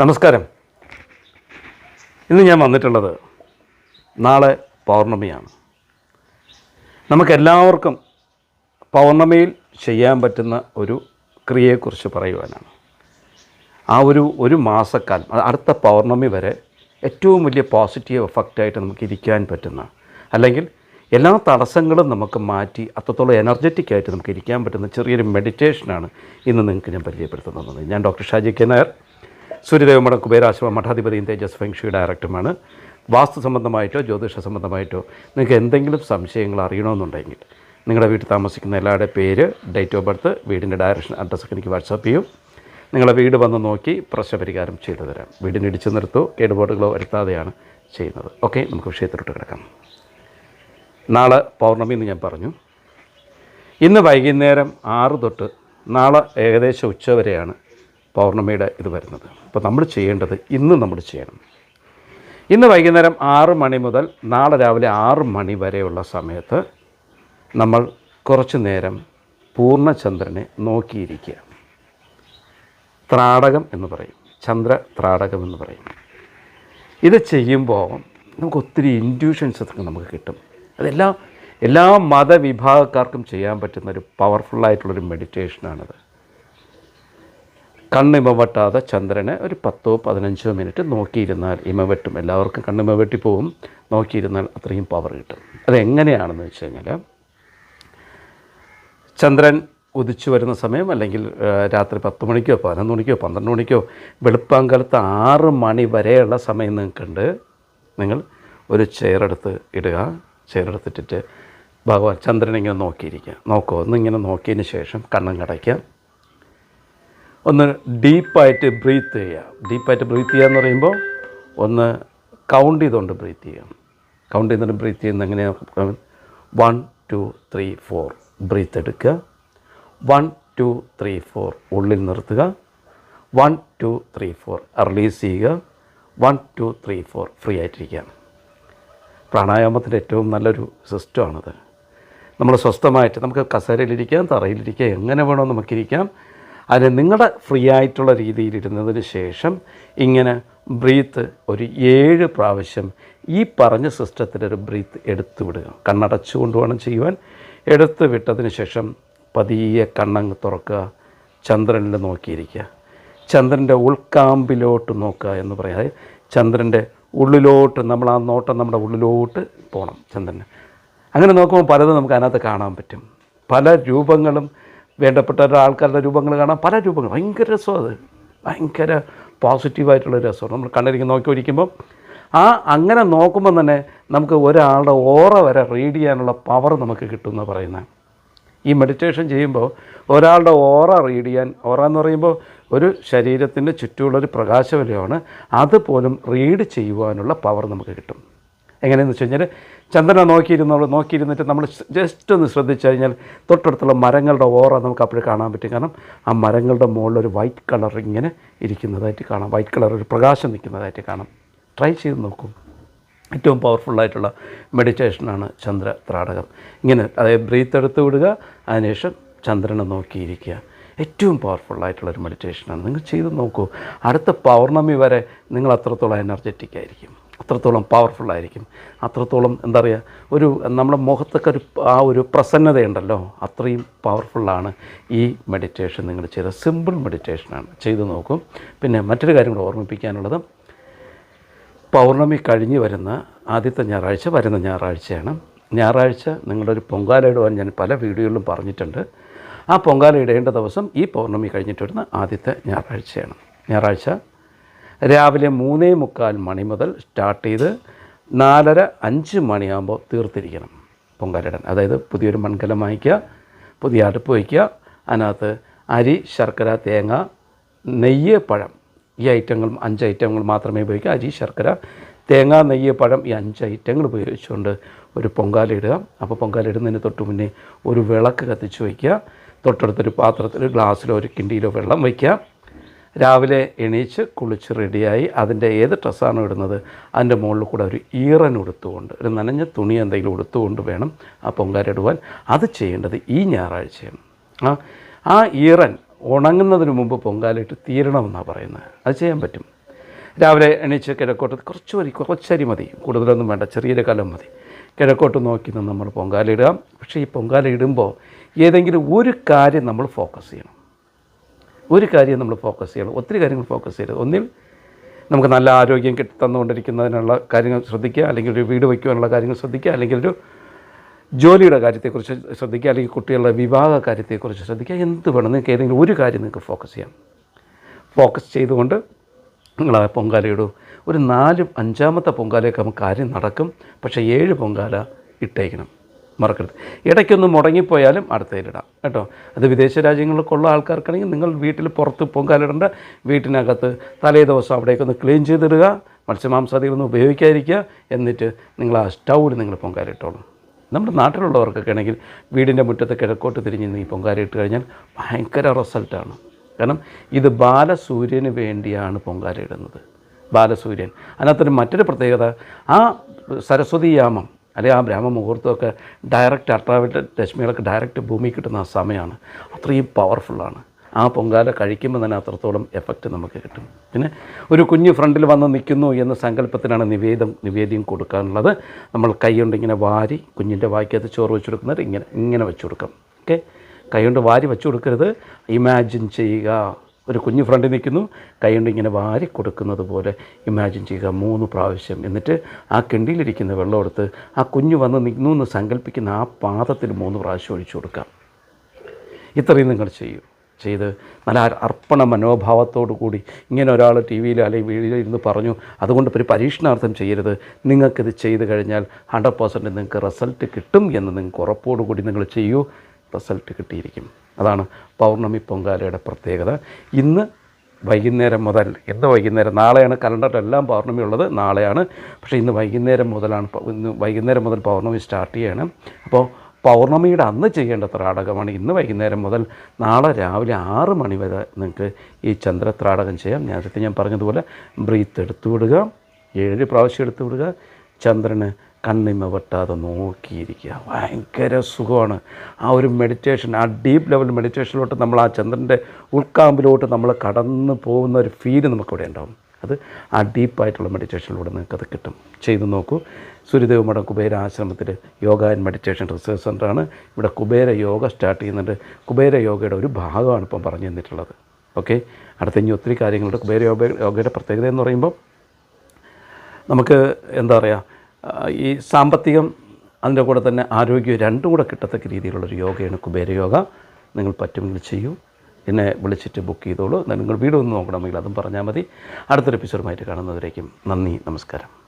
നമസ്കാരം. ഇന്ന് ഞാൻ വന്നിട്ടുള്ളത് നാളെ പൗർണമിയാണ്. നമുക്കെല്ലാവർക്കും പൗർണമിയിൽ ചെയ്യാൻ പറ്റുന്ന ഒരു ക്രിയയെക്കുറിച്ച് പറയുവാനാണ്. ആ ഒരു ഒരു മാസക്കാലം അടുത്ത പൗർണമി വരെ ഏറ്റവും വലിയ പോസിറ്റീവ് എഫക്റ്റായിട്ട് നമുക്ക് ഇരിക്കാൻ പറ്റുന്ന അല്ലെങ്കിൽ എല്ലാ തടസ്സങ്ങളും നമുക്ക് മാറ്റി അത്രത്തോളം എനർജറ്റിക് ആയിട്ട് നമുക്ക് ഇരിക്കാൻ പറ്റുന്ന ചെറിയൊരു മെഡിറ്റേഷനാണ് ഇന്ന് നിങ്ങൾക്ക് ഞാൻ പരിചയപ്പെടുത്തുന്നത്. ഞാൻ ഡോക്ടർ ഷാജി കെ നായർ. സൂര്യദേവമഠം കുബേരാശ്രമ മഠാധിപതിയും തേജസ് ഫെങ്ഷി ഡയറക്ടറുമാണ്. വാസ്തു സംബന്ധമായിട്ടോ ജ്യോതിഷ സംബന്ധമായിട്ടോ നിങ്ങൾക്ക് എന്തെങ്കിലും സംശയങ്ങൾ അറിയണമെന്നുണ്ടെങ്കിൽ നിങ്ങളുടെ വീട്ടിൽ താമസിക്കുന്ന എല്ലാവരുടെ പേര് ഡേറ്റ് ഓഫ് ബർത്ത് വീടിന്റെ ഡയറക്ഷൻ അഡ്രസ്സൊക്കെ എനിക്ക് വാട്സാപ്പ് ചെയ്യും. നിങ്ങളെ വീട് വന്ന് നോക്കി പ്രശ്നപരിഹാരം ചെയ്തു തരാം. വീടിന് ഇടിച്ചു നിർത്തോ കേടുപാടുകളോ വരുത്താതെയാണ് ചെയ്യുന്നത്. ഓക്കെ നമുക്ക് വിഷയത്തിലോട്ട് കിടക്കാം. നാളെ പൗർണമി എന്ന് ഞാൻ പറഞ്ഞു. ഇന്ന് വൈകുന്നേരം ആറ് തൊട്ട് നാളെ ഏകദേശം ഉച്ച വരെയാണ് പൗർണമിയുടെ ഇത് വരുന്നത്. അപ്പോൾ നമ്മൾ ചെയ്യേണ്ടത് ഇന്ന് നമ്മൾ ചെയ്യണം. ഇന്ന് വൈകുന്നേരം ആറ് മണി മുതൽ നാളെ രാവിലെ ആറ് മണി വരെയുള്ള സമയത്ത് നമ്മൾ കുറച്ച് നേരം പൂർണചന്ദ്രനെ നോക്കിയിരിക്കുക. ത്രാടകം എന്ന് പറയും. ചന്ദ്ര ത്രാടകം എന്ന് പറയും. ഇത് ചെയ്യുമ്പോൾ നമുക്ക് ഒത്തിരി ഇൻഡ്യൂഷൻസ് നമുക്ക് കിട്ടും. അതെല്ലാം എല്ലാ മതവിഭാഗക്കാർക്കും ചെയ്യാൻ പറ്റുന്ന ഒരു പവർഫുള്ളായിട്ടുള്ളൊരു മെഡിറ്റേഷനാണിത് കണ്ണിമ വെട്ടാതെ ചന്ദ്രനെ ഒരു പത്തോ പതിനഞ്ചോ മിനിറ്റ് നോക്കിയിരുന്നാൽ ഇമ വെട്ടും എല്ലാവർക്കും കണ്ണിമ വെട്ടി പോവും. നോക്കിയിരുന്നാൽ അത്രയും പവർ കിട്ടും. അതെങ്ങനെയാണെന്ന് വെച്ച് കഴിഞ്ഞാൽ ചന്ദ്രൻ ഉദിച്ചു വരുന്ന സമയം അല്ലെങ്കിൽ രാത്രി പത്ത് മണിക്കോ പതിനൊന്ന് മണിക്കോ പന്ത്രണ്ട് മണിക്കോ വെളുപ്പാങ്കാലത്ത് ആറ് മണി വരെയുള്ള സമയം നിങ്ങൾക്കുണ്ട്. നിങ്ങൾ ഒരു ചെയറെടുത്ത് ഇടുക. ചെയറെടുത്തിട്ടിട്ട് ഭഗവാൻ ചന്ദ്രനിങ്ങനെ നോക്കിയിരിക്കുക. നോക്കുമോ ഒന്നിങ്ങനെ നോക്കിയതിന് ശേഷം കണ്ണും കടയ്ക്കുക. ഒന്ന് ഡീപ്പായിട്ട് ബ്രീത്ത് ചെയ്യുക. ഡീപ്പായിട്ട് ബ്രീത്ത് ചെയ്യുക എന്ന് പറയുമ്പോൾ ഒന്ന് കൗണ്ട് ചെയ്തുകൊണ്ട് ബ്രീത്ത് ചെയ്യുക. കൗണ്ട് ചെയ്തുകൊണ്ട് ബ്രീത്ത് ചെയ്യുന്ന എങ്ങനെയാണ് one two three four. Breath എടുക്കുക. One two three four. ഉള്ളിൽ നിർത്തുക. One two three four. Release ചെയ്യുക. One two three four. Free ആയിട്ടിരിക്കുക. പ്രാണായാമത്തിന്റെ ഏറ്റവും നല്ലൊരു സിസ്റ്റമാണിത്. നമ്മൾ സ്വസ്ഥമായിട്ട് നമുക്ക് കസേരയിലിരിക്കാം തറയിലിരിക്കാം എങ്ങനെ വേണോ നമുക്കിരിക്കാം. അതിന് നിങ്ങളുടെ ഫ്രീ ആയിട്ടുള്ള രീതിയിൽ ഇരുന്നതിന് ശേഷം ഇങ്ങനെ ബ്രീത്ത് ഒരു ഏഴ് പ്രാവശ്യം ഈ പറഞ്ഞ സിസ്റ്റത്തിലൊരു ബ്രീത്ത് എടുത്തു വിടുക. കണ്ണടച്ചുകൊണ്ട് വേണം ചെയ്യുവാൻ. എടുത്തു വിട്ടതിന് ശേഷം പതിയെ കണ്ണങ്ങ് തുറക്കുക. ചന്ദ്രനിൽ നോക്കിയിരിക്കുക. ചന്ദ്രന്റെ ഉൾക്കാമ്പിലോട്ട് നോക്കുക എന്ന് പറയാതെ ചന്ദ്രന്റെ ഉള്ളിലോട്ട് നമ്മൾ ആ നോട്ടം നമ്മുടെ ഉള്ളിലോട്ട് പോകണം ചന്ദ്രന്. അങ്ങനെ നോക്കുമ്പോൾ പലതും നമുക്ക് അതിനകത്ത് കാണാൻ പറ്റും. പല രൂപങ്ങളും വേണ്ടപ്പെട്ട ആൾക്കാരുടെ രൂപങ്ങൾ കാണാൻ പല രൂപങ്ങൾ. ഭയങ്കര രസമാണ് അത്. ഭയങ്കര പോസിറ്റീവായിട്ടുള്ള രസമാണ്. നമ്മൾ കണ്ണിരിക്കും നോക്കി ആ അങ്ങനെ നോക്കുമ്പോൾ തന്നെ നമുക്ക് ഒരാളുടെ ഓറ വരെ റീഡ് ചെയ്യാനുള്ള പവർ നമുക്ക് കിട്ടുമെന്ന് പറയുന്നത്. ഈ മെഡിറ്റേഷൻ ചെയ്യുമ്പോൾ ഒരാളുടെ ഓറ റീഡ് ചെയ്യാൻ ഓറ എന്ന് പറയുമ്പോൾ ഒരു ശരീരത്തിന്റെ ചുറ്റുമുള്ളൊരു പ്രകാശവലയമാണ്. അതുപോലും റീഡ് ചെയ്യുവാനുള്ള പവർ നമുക്ക് കിട്ടും. എങ്ങനെയെന്ന് വെച്ച് കഴിഞ്ഞാൽ ചന്ദ്രനെ നോക്കിയിരുന്നോളൂ നോക്കിയിരുന്നിട്ട് നമ്മൾ ജസ്റ്റ് ഒന്ന് ശ്രദ്ധിച്ചു കഴിഞ്ഞാൽ തൊട്ടടുത്തുള്ള മരങ്ങളുടെ ഓറ നമുക്ക് അപ്പോഴും കാണാൻ പറ്റും. കാരണം ആ മരങ്ങളുടെ മുകളിൽ ഒരു വൈറ്റ് കളർ ഇങ്ങനെ ഇരിക്കുന്നതായിട്ട് കാണാം. വൈറ്റ് കളർ ഒരു പ്രകാശം നിൽക്കുന്നതായിട്ട് കാണാം. ട്രൈ ചെയ്ത് നോക്കൂ. ഏറ്റവും പവർഫുള്ളായിട്ടുള്ള മെഡിറ്റേഷനാണ് ചന്ദ്ര ത്രാടകം ഇങ്ങനെ അതായത് ബ്രീത്ത് എടുത്ത് വിടുക അതിനുശേഷം ചന്ദ്രനെ നോക്കിയിരിക്കുക. ഏറ്റവും പവർഫുൾ പവർഫുള്ളായിട്ടുള്ളൊരു മെഡിറ്റേഷനാണ് നിങ്ങൾ ചെയ്ത് നോക്കൂ. അടുത്ത പൗർണമി വരെ നിങ്ങൾ അത്രത്തോളം എനർജറ്റിക് ആയിരിക്കും. അത്രത്തോളം പവർഫുൾ ആയിരിക്കും. അത്രത്തോളം എന്താ പറയുക ഒരു നമ്മുടെ മുഖത്തൊക്കെ ഒരു ആ ഒരു പ്രസന്നതയുണ്ടല്ലോ. അത്രയും പവർഫുള്ളാണ് ഈ മെഡിറ്റേഷൻ നിങ്ങൾ ചെയ്ത. സിമ്പിൾ മെഡിറ്റേഷനാണ് ചെയ്തു നോക്കും. പിന്നെ മറ്റൊരു കാര്യം കൂടെ ഓർമ്മിപ്പിക്കാനുള്ളത്. പൗർണമി കഴിഞ്ഞ് വരുന്ന ആദ്യത്തെ ഞായറാഴ്ച വരുന്ന ഞായറാഴ്ചയാണ്. ഞായറാഴ്ച നിങ്ങളുടെ ഒരു പൊങ്കാല ഇടുവാൻ ഞാൻ പല വീഡിയോകളിലും പറഞ്ഞിട്ടുണ്ട്. ആ പൊങ്കാല ഇടേണ്ട ദിവസം ഈ പൗർണമി കഴിഞ്ഞിട്ട് വരുന്ന ആദ്യത്തെ ഞായറാഴ്ചയാണ്. ഞായറാഴ്ച രാവിലെ മൂന്നേ മുക്കാൽ മണി മുതൽ സ്റ്റാർട്ട് ചെയ്ത് നാലര അഞ്ച് മണിയാകുമ്പോൾ തീർത്തിരിക്കണം പൊങ്കാലിടാൻ അതായത് പുതിയൊരു മൺകലം വാങ്ങിക്കുക പുതിയ അടുപ്പ് വയ്ക്കുക അതിനകത്ത് അരി ശർക്കര തേങ്ങ നെയ്യ് പഴം. ഈ ഐറ്റങ്ങൾ അഞ്ച് ഐറ്റങ്ങൾ മാത്രമേ ഉപയോഗിക്കുക അരി ശർക്കര തേങ്ങ നെയ്യ് പഴം ഈ അഞ്ച് ഐറ്റങ്ങൾ ഉപയോഗിച്ചുകൊണ്ട് ഒരു പൊങ്കാല ഇടുക. അപ്പോൾ പൊങ്കാല ഇടുന്നതിന് തൊട്ട് മുന്നേ ഒരു വിളക്ക് കത്തിച്ച് വയ്ക്കുക. തൊട്ടടുത്തൊരു പാത്രത്തിൽ ഗ്ലാസ്സിലോ ഒരു കിണ്ടിയിലോ വെള്ളം വയ്ക്കുക. രാവിലെ എണീച്ച് കുളിച്ച് റെഡിയായി അതിന്റെ ഏത് ഡ്രസ്സാണോ ഇടുന്നത് അതിന്റെ മുകളിൽ കൂടെ ഒരു ഈറൻ ഉടുത്തുകൊണ്ട് ഒരു നനഞ്ഞ തുണി എന്തെങ്കിലും ഉടുത്തുകൊണ്ട് വേണം ആ പൊങ്കാലിടുവാൻ അത് ചെയ്യേണ്ടത് ഈ ഞായറാഴ്ചയാണ്. ആ ആ ഈറൻ ഉണങ്ങുന്നതിന് മുമ്പ് പൊങ്കാലിട്ട് തീരണമെന്നാണ് പറയുന്നത്. അത് ചെയ്യാൻ പറ്റും. രാവിലെ എണീച്ച് കിഴക്കോട്ട് കുറച്ച് വരി കുറച്ചരി മതി. കൂടുതലൊന്നും വേണ്ട ചെറിയൊരു കലം മതി. കിഴക്കോട്ട് നോക്കി നിന്ന് നമ്മൾ പൊങ്കാല ഇടുക. പക്ഷേ ഈ പൊങ്കാല ഇടുമ്പോൾ ഏതെങ്കിലും ഒരു കാര്യം നമ്മൾ ഫോക്കസ് ചെയ്യണം. ഒരു കാര്യം നമ്മൾ ഫോക്കസ് ചെയ്യണം. ഒത്തിരി കാര്യങ്ങൾ ഫോക്കസ് ചെയ്യരുത്. ഒന്നിൽ നമുക്ക് നല്ല ആരോഗ്യം കിട്ടി തന്നുകൊണ്ടിരിക്കുന്നതിനുള്ള കാര്യങ്ങൾ ശ്രദ്ധിക്കുക. അല്ലെങ്കിൽ ഒരു വീട് വയ്ക്കുവാനുള്ള കാര്യങ്ങൾ ശ്രദ്ധിക്കുക. അല്ലെങ്കിൽ ഒരു ജോലിയുടെ കാര്യത്തെക്കുറിച്ച് ശ്രദ്ധിക്കുക. അല്ലെങ്കിൽ കുട്ടികളുടെ വിവാഹ കാര്യത്തെക്കുറിച്ച് ശ്രദ്ധിക്കുക. എന്ത് വേണം? നിങ്ങൾക്ക് ഏതെങ്കിലും ഒരു കാര്യം നിങ്ങൾക്ക് ഫോക്കസ് ചെയ്യാം. ഫോക്കസ് ചെയ്തുകൊണ്ട് നിങ്ങൾ ആ പൊങ്കാല ഇടൂ. ഒരു നാലും അഞ്ചാമത്തെ പൊങ്കാലയൊക്കെ നമുക്ക് കാര്യം നടക്കും. പക്ഷേ ഏഴ് പൊങ്കാല ഇട്ടേക്കണം. മറക്കരുത്. ഇടയ്ക്കൊന്ന് മുടങ്ങിപ്പോയാലും അടുത്തതിലിടാം കേട്ടോ? അത് വിദേശ രാജ്യങ്ങൾക്കുള്ള ആൾക്കാർക്കാണെങ്കിൽ നിങ്ങൾ വീട്ടിൽ പുറത്ത് പൊങ്കാലിടേണ്ട വീട്ടിനകത്ത് തലേ ദിവസം അവിടേക്കൊന്ന് ക്ലീൻ ചെയ്തിടുക. മത്സ്യമാംസാദികളൊന്നും ഉപയോഗിക്കാതിരിക്കുക. എന്നിട്ട് നിങ്ങൾ ആ സ്റ്റൗവിൽ നിങ്ങൾ പൊങ്കാലിട്ടോളൂ നമ്മുടെ നാട്ടിലുള്ളവർക്കൊക്കെ ആണെങ്കിൽ വീടിന്റെ മുറ്റത്ത് കിഴക്കോട്ട് തിരിഞ്ഞ് ഈ പൊങ്കാല ഇട്ട് കഴിഞ്ഞാൽ ഭയങ്കര റിസൾട്ടാണ്. കാരണം ഇത് ബാലസൂര്യന് വേണ്ടിയാണ് പൊങ്കാല ഇടുന്നത്. ബാലസൂര്യൻ. അതിനകത്തൊരു മറ്റൊരു പ്രത്യേകത ആ സരസ്വതി യാമം അല്ലെങ്കിൽ ആ ബ്രാഹ്മ മുഹൂർത്തമൊക്കെ ഡയറക്റ്റ് അൾട്രാവയലറ്റ് രശ്മികളൊക്കെ ഡയറക്റ്റ് ഭൂമി കിട്ടുന്ന ആ സമയമാണ് അത്രയും പവർഫുള്ളാണ് ആ പൊങ്കാല കഴിക്കുമ്പോൾ തന്നെ അത്രത്തോളം എഫക്റ്റ് നമുക്ക് കിട്ടും. പിന്നെ ഒരു കുഞ്ഞ് ഫ്രണ്ടിൽ വന്ന് നിൽക്കുന്നു എന്ന സങ്കല്പത്തിനാണ് നിവേദം നിവേദ്യം കൊടുക്കാനുള്ളത്. നമ്മൾ കൈ കൊണ്ട് ഇങ്ങനെ വാരി കുഞ്ഞിന്റെ വായിക്കകത്ത് ചോറ് വെച്ച് കൊടുക്കുന്നത് ഇങ്ങനെ ഇങ്ങനെ വെച്ച് കൊടുക്കാം. ഓക്കെ കൈ കൊണ്ട് വാരി വെച്ച് കൊടുക്കരുത്. ഇമാജിൻ ചെയ്യുക. ഒരു കുഞ്ഞ് ഫ്രണ്ടിൽ നിൽക്കുന്നു. കൈകൊണ്ട് ഇങ്ങനെ വാരി കൊടുക്കുന്നത് പോലെ ഇമാജിൻ ചെയ്യുക. മൂന്ന് പ്രാവശ്യം. എന്നിട്ട് ആ കിണ്ടിയിലിരിക്കുന്ന വെള്ളം എടുത്ത് ആ കുഞ്ഞ് വന്ന് നിന്നു എന്ന് സങ്കല്പിക്കുന്ന ആ പാദത്തിൽ മൂന്ന് പ്രാവശ്യം ഒഴിച്ചു കൊടുക്കാം ഇത്രയും നിങ്ങൾ ചെയ്യൂ. ചെയ്ത് നല്ല അർപ്പണ മനോഭാവത്തോടു കൂടി ഇങ്ങനെ ഒരാൾ ടി വിയിൽ അല്ലെങ്കിൽ വീഡിയോയിൽ ഇരുന്ന് പറഞ്ഞു അതുകൊണ്ട് ഒരു പരീക്ഷണാർത്ഥം ചെയ്യരുത്. നിങ്ങൾക്കിത് ചെയ്ത് കഴിഞ്ഞാൽ ഹൺഡ്രഡ് പെർസെന്റ് നിങ്ങൾക്ക് റിസൾട്ട് കിട്ടും എന്ന് നിങ്ങൾക്ക് ഉറപ്പോടുകൂടി നിങ്ങൾ ചെയ്യൂ. റിസൾട്ട് കിട്ടിയിരിക്കും. അതാണ് പൗർണമി പൊങ്കാലയുടെ പ്രത്യേകത. ഇന്ന് വൈകുന്നേരം മുതൽ ഇന്ന് വൈകുന്നേരം നാളെയാണ് കലണ്ടറിലെല്ലാം പൗർണമി ഉള്ളത് നാളെയാണ്. പക്ഷേ ഇന്ന് വൈകുന്നേരം മുതലാണ് ഇന്ന് വൈകുന്നേരം മുതൽ പൗർണമി സ്റ്റാർട്ട് ചെയ്യാണ്. അപ്പോൾ പൗർണമിയുടെ അന്ന് ചെയ്യേണ്ട ത്രാടകമാണ് ഇന്ന് വൈകുന്നേരം മുതൽ നാളെ രാവിലെ ആറ് മണി വരെ നിങ്ങൾക്ക് ഈ ചന്ദ്രത്രാടകം ചെയ്യാം. നേരത്തെ ഞാൻ പറഞ്ഞതുപോലെ ബ്രീത്ത് എടുത്തു വിടുക ഏഴ് പ്രാവശ്യം എടുത്തു വിടുക ചന്ദ്രന് കണ്ണിമ വെട്ടാതെ നോക്കിയിരിക്കുക. ഭയങ്കര സുഖമാണ്. ആ ഒരു മെഡിറ്റേഷൻ ആ ഡീപ്പ് ലെവൽ മെഡിറ്റേഷനിലോട്ട് നമ്മൾ ആ ചന്ദ്രന്റെ ഉൾക്കാമ്പിലോട്ട് നമ്മൾ കടന്നു പോകുന്ന ഒരു ഫീൽ നമുക്കിവിടെ ഉണ്ടാവും. അത് ആ ഡീപ്പായിട്ടുള്ള മെഡിറ്റേഷനിലൂടെ നിങ്ങൾക്കത് കിട്ടും. ചെയ്തു നോക്കൂ. സൂര്യദേവ് മഠം കുബേര ആശ്രമത്തിൽ യോഗ ആൻഡ് മെഡിറ്റേഷൻ റിസർച്ച് സെന്ററാണ് ഇവിടെ കുബേര യോഗ സ്റ്റാർട്ട് ചെയ്യുന്നുണ്ട്. കുബേര യോഗയുടെ ഒരു ഭാഗമാണ് ഇപ്പം പറഞ്ഞു തന്നിട്ടുള്ളത്. ഓക്കെ? അടുത്ത ഇനി ഒത്തിരി കാര്യങ്ങളുണ്ട്. കുബേര യോഗ യോഗയുടെ പ്രത്യേകത എന്ന് പറയുമ്പോൾ നമുക്ക് എന്താ പറയുക ഈ സാമ്പത്തികം അതിന്റെ കൂടെ തന്നെ ആരോഗ്യം രണ്ടും കൂടെ കിട്ടത്തക്ക രീതിയിലുള്ളൊരു യോഗയാണ് കുബേരയോഗ. നിങ്ങൾ പറ്റുമെങ്കിൽ ചെയ്യൂ. എന്നെ വിളിച്ചിട്ട് ബുക്ക് ചെയ്തോളൂ. നിങ്ങൾ വീട് ഒന്ന് നോക്കണമെങ്കിൽ അതും പറഞ്ഞാൽ മതി. അടുത്തൊരു എപ്പിസോഡുമായിട്ട് കാണുന്നവരേക്കും നന്ദി നമസ്കാരം.